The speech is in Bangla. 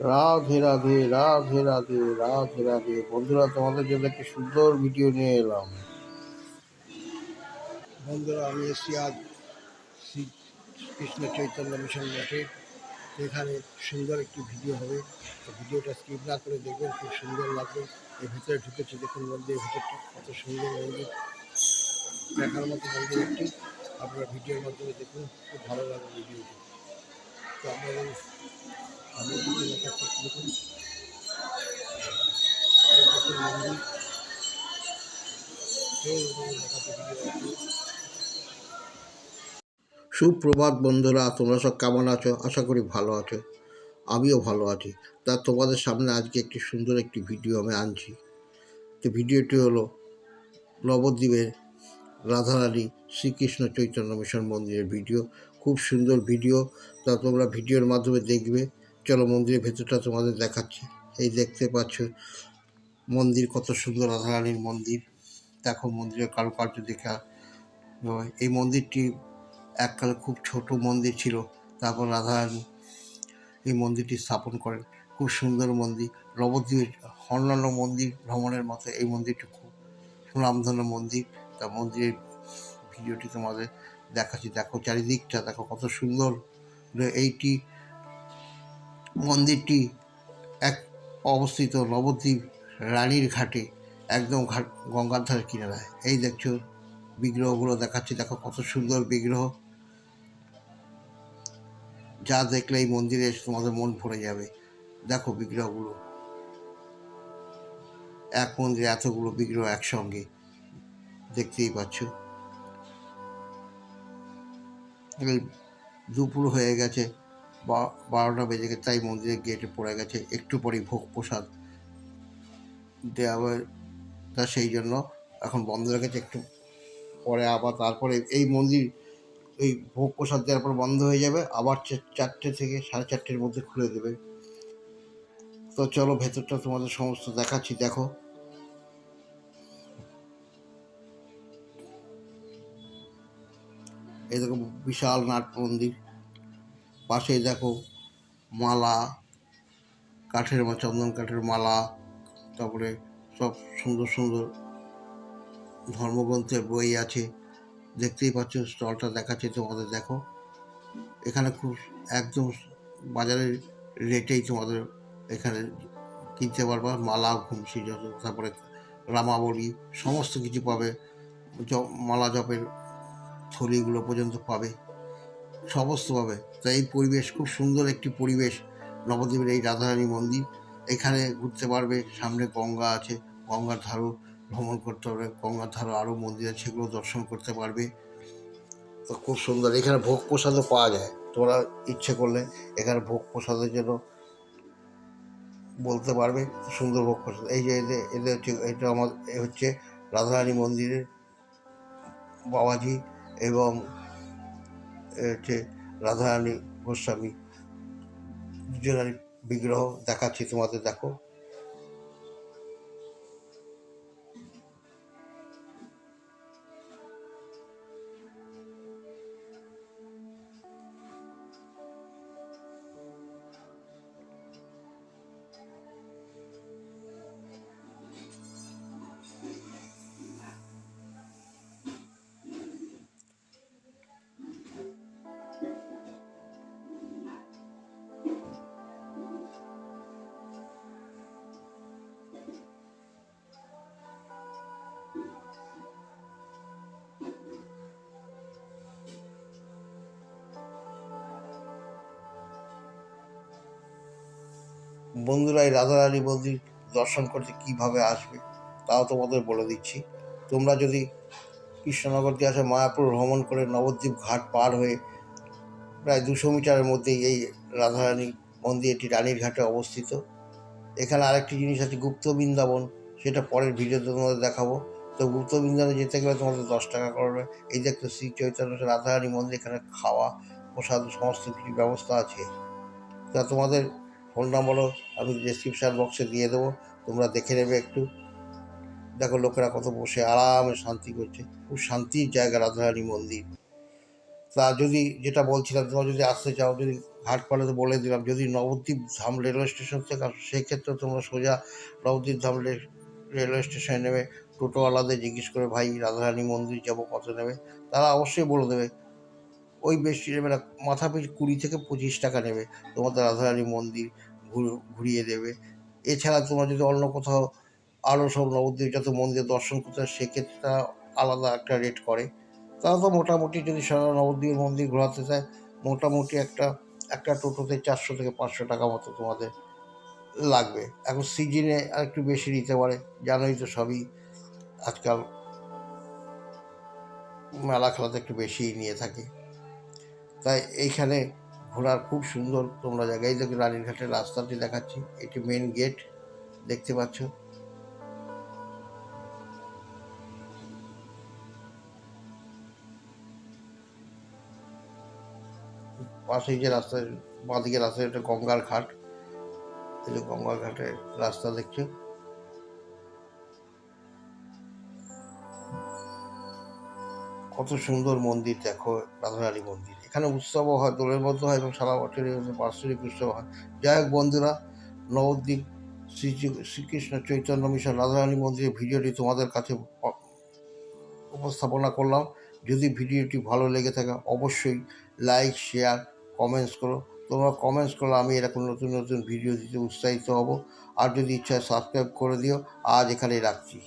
রাধে রাধে রাধে রাধে রাধে রাধে। বন্ধুরা, তোমাদের জন্য একটি সুন্দর ভিডিও নিয়ে এলাম। বন্ধুরা, আমি এসছি আজ শ্রী কৃষ্ণ চৈতন্য মিশন মঠে। এখানে সুন্দর একটি ভিডিও হবে। ভিডিওটা স্কিপ না করে দেখবেন, খুব সুন্দর লাগবে। এর ভিতরে ঢুকেছে, দেখুন মন্দির ভিতরটা, কত সুন্দর মন্দির। দেখার মতো মন্দির একটি। আপনারা ভিডিওর মাধ্যমে দেখুন, খুব ভালো লাগবে ভিডিওটি সুপ্রভাত বন্ধুরা, তোমরা সব কেমন আছো? আশা করি ভালো আছো। আমিও ভালো আছি। তা তোমাদের সামনে আজকে একটি সুন্দর একটি ভিডিও আমি আনছি। তো ভিডিওটি হলো নবদ্বীপের রাধারানী শ্রীকৃষ্ণ চৈতন্য মিশন মন্দিরের ভিডিও। খুব সুন্দর ভিডিও। তা তোমরা ভিডিওর মাধ্যমে দেখবে। চলো মন্দিরের ভেতরটা তোমাদের দেখাচ্ছি। এই দেখতে পাচ্ছ, মন্দির কত সুন্দর রাধারানীর মন্দির। দেখো মন্দিরের কারুকার্য দেখা এই মন্দিরটি এককালে খুব ছোট মন্দির ছিল। তারপর রাধারানী এই মন্দিরটি স্থাপন করেন। খুব সুন্দর মন্দির। নবদ্বীপের অন্যান্য মন্দির ভ্রমণের মতো এই মন্দিরটি খুব সুনামধন্য মন্দির। তা মন্দিরের ভিডিওটি তোমাদের দেখাচ্ছি। দেখো চারিদিকটা, দেখো কত সুন্দর এইটি মন্দিরটি এক অবস্থিত নবদ্বীপ রানীর ঘাটে, একদম ঘাট, গঙ্গার ধারে কিনারায়। এই দেখছ বিগ্রহগুলো দেখাচ্ছি, দেখো কত সুন্দর বিগ্রহ। যা দেখলে এই মন্দিরে তোমাদের মন ভরে যাবে। দেখো বিগ্রহগুলো। এক মন্দিরে এতগুলো বিগ্রহ একসঙ্গে, দেখতেই পাচ্ছ। দুপুর হয়ে গেছে বারোটা বেজে গেছে, তাই মন্দিরের গেটে পড়ে গেছে, একটু পরেই ভোগ প্রসাদ দেওয়া তা সেই জন্য এখন বন্ধ রেখেছে একটু পরে আবার তারপরে এই মন্দির, এই ভোগ প্রসাদ দেওয়ার পর বন্ধ হয়ে যাবে, আবার চারটে থেকে সাড়ে চারটের মধ্যে খুলে দেবে। তো চলো, ভেতরটা তোমাদের সমস্ত দেখাচ্ছি, দেখো। এই দেখো বিশাল নাট মন্দির। পাশেই দেখো মালা, কাঠের চন্দন কাঠের মালা, তারপরে সব সুন্দর সুন্দর ধর্মগ্রন্থের বই আছে। দেখতেই পাচ্ছ, স্টলটা দেখাচ্ছে তোমাদের, দেখো। এখানে খুব একদম বাজারের রেটেই তোমাদের এখানে কিনতে পারবা। মালা, ঘুমসি তারপরে রামাবলী, সমস্ত কিছু পাবে। মালা জপের থলিগুলো পর্যন্ত পাবে। সমস্ত পাবে। তাই এই পরিবেশ, খুব সুন্দর একটি পরিবেশ, নবদ্বীপের এই রাধারানী মন্দির। এখানে ঘুরতে পারবে, সামনে গঙ্গা আছে, গঙ্গার ধারও ভ্রমণ করতে পারবে গঙ্গার ধারও আরও মন্দির আছে, সেগুলো দর্শন করতে পারবে। তো খুব সুন্দর, এখানে ভোগ প্রসাদও পাওয়া যায়। তোমরা ইচ্ছে করলে এখানে ভোগ প্রসাদের জন্য বলতে পারবে, সুন্দর ভোগ প্রসাদ। এই যে এদের এদের হচ্ছে, এটা আমার হচ্ছে রাধারানী মন্দিরের বাবাজি। এবং হচ্ছে রাধারানী গোস্বামী দুজনের বিগ্রহ দেখাচ্ছি তোমাদের দেখো। বন্ধুরা, এই রাধারানী মন্দির দর্শন করতে কীভাবে আসবে, তাও তোমাদের বলে দিচ্ছি। তোমরা যদি কৃষ্ণনগর দিয়ে আসে, মায়াপুর ভ্রমণ করে নবদ্বীপ ঘাট পার হয়ে প্রায় দুশো মিটারের মধ্যেই এই রাধারানী মন্দির, এটি রানীর ঘাটে অবস্থিত। এখানে আরেকটি জিনিস আছে, গুপ্ত বৃন্দাবন। সেটা পরের ভিডিওতে তোমাদের দেখাবো। তো গুপ্ত বৃন্দাবনে যেতে গেলে তোমাদের দশ টাকা করবে। এই দেখতো শ্রী চৈতন্য রাধারানী মন্দির, এখানে খাওয়া, প্রসাদ, সমস্ত কিছু ব্যবস্থা আছে। তা তোমাদের ফোন নম্বরও আমি ডিসক্রিপশান বক্সে দিয়ে দেবো। তোমরা দেখে নেবে একটু। দেখো লোকেরা কত বসে, আরামে শান্তি করছে। খুব শান্তির জায়গা রাধারানী মন্দির। তা যদি যেটা বলছিলাম, তোমরা যদি আসতে চাও, যদি ঘাটপাড়াতে বলে দিলাম, যদি নবদ্বীপ ধাম রেলওয়ে স্টেশন থেকে আসো, সেক্ষেত্রে তোমরা সোজা নবদ্বীপ ধাম রেলওয়ে স্টেশনে নেবে। টোটোওয়ালাদের জিজ্ঞেস করে, ভাই, রাধারানী মন্দির যাব কত নেবে? তারা অবশ্যই বলে দেবে। ওই বেশি নেবে না মাথা পিছু কুড়ি থেকে পঁচিশ টাকা নেবে তোমাদের রাধারানী মন্দির। ঘুরিয়ে দেবে। এছাড়া তোমরা যদি অন্য কোথাও আরও সব নবদ্বীপ যত মন্দির দর্শন করতে সেক্ষেত্রে তারা আলাদা একটা রেট করে। তারা তো মোটামুটি যদি সারা নবদ্বীপের মন্দির ঘোরাতে চায়, মোটামুটি একটা একটা টোটোতে চারশো থেকে পাঁচশো টাকা মতো তোমাদের লাগবে। এখন সিজনে আর একটু বেশি নিতে পারে, জানোই তো সবই আজকাল মেলা খেলাতে একটু বেশিই নিয়ে থাকে। তাই এইখানে ঘোরার খুব সুন্দর তোমরা জায়গায়। দেখো রানীরঘাটের রাস্তাটি দেখাচ্ছি, এটি মেন গেট দেখতে পাচ্ছ। পাশেই যে রাস্তা বাঁদিকে রাস্তা এটা গঙ্গার ঘাট। এই গঙ্গার ঘাটের রাস্তা দেখছ। কত সুন্দর মন্দির দেখো, রাধারানী মন্দির। এখানে উৎসবও হয়, দোলের মধ্যে হয় এবং সারা হচ্ছে বাৎসরিক উৎসব হয়। যাই হোক বন্ধুরা, নবদ্বীপ, শ্রী শ্রীকৃষ্ণ চৈতন্য মিশন, রাধারানী মন্দিরের ভিডিওটি তোমাদের কাছে উপস্থাপনা করলাম। যদি ভিডিওটি ভালো লেগে থাকে, অবশ্যই লাইক শেয়ার কমেন্টস করো। তোমরা কমেন্টস করলে আমি এরকম নতুন নতুন ভিডিও দিতে উৎসাহিত হব। আর যদি ইচ্ছা সাবস্ক্রাইব করে দিও। আজ এখানেই রাখছি।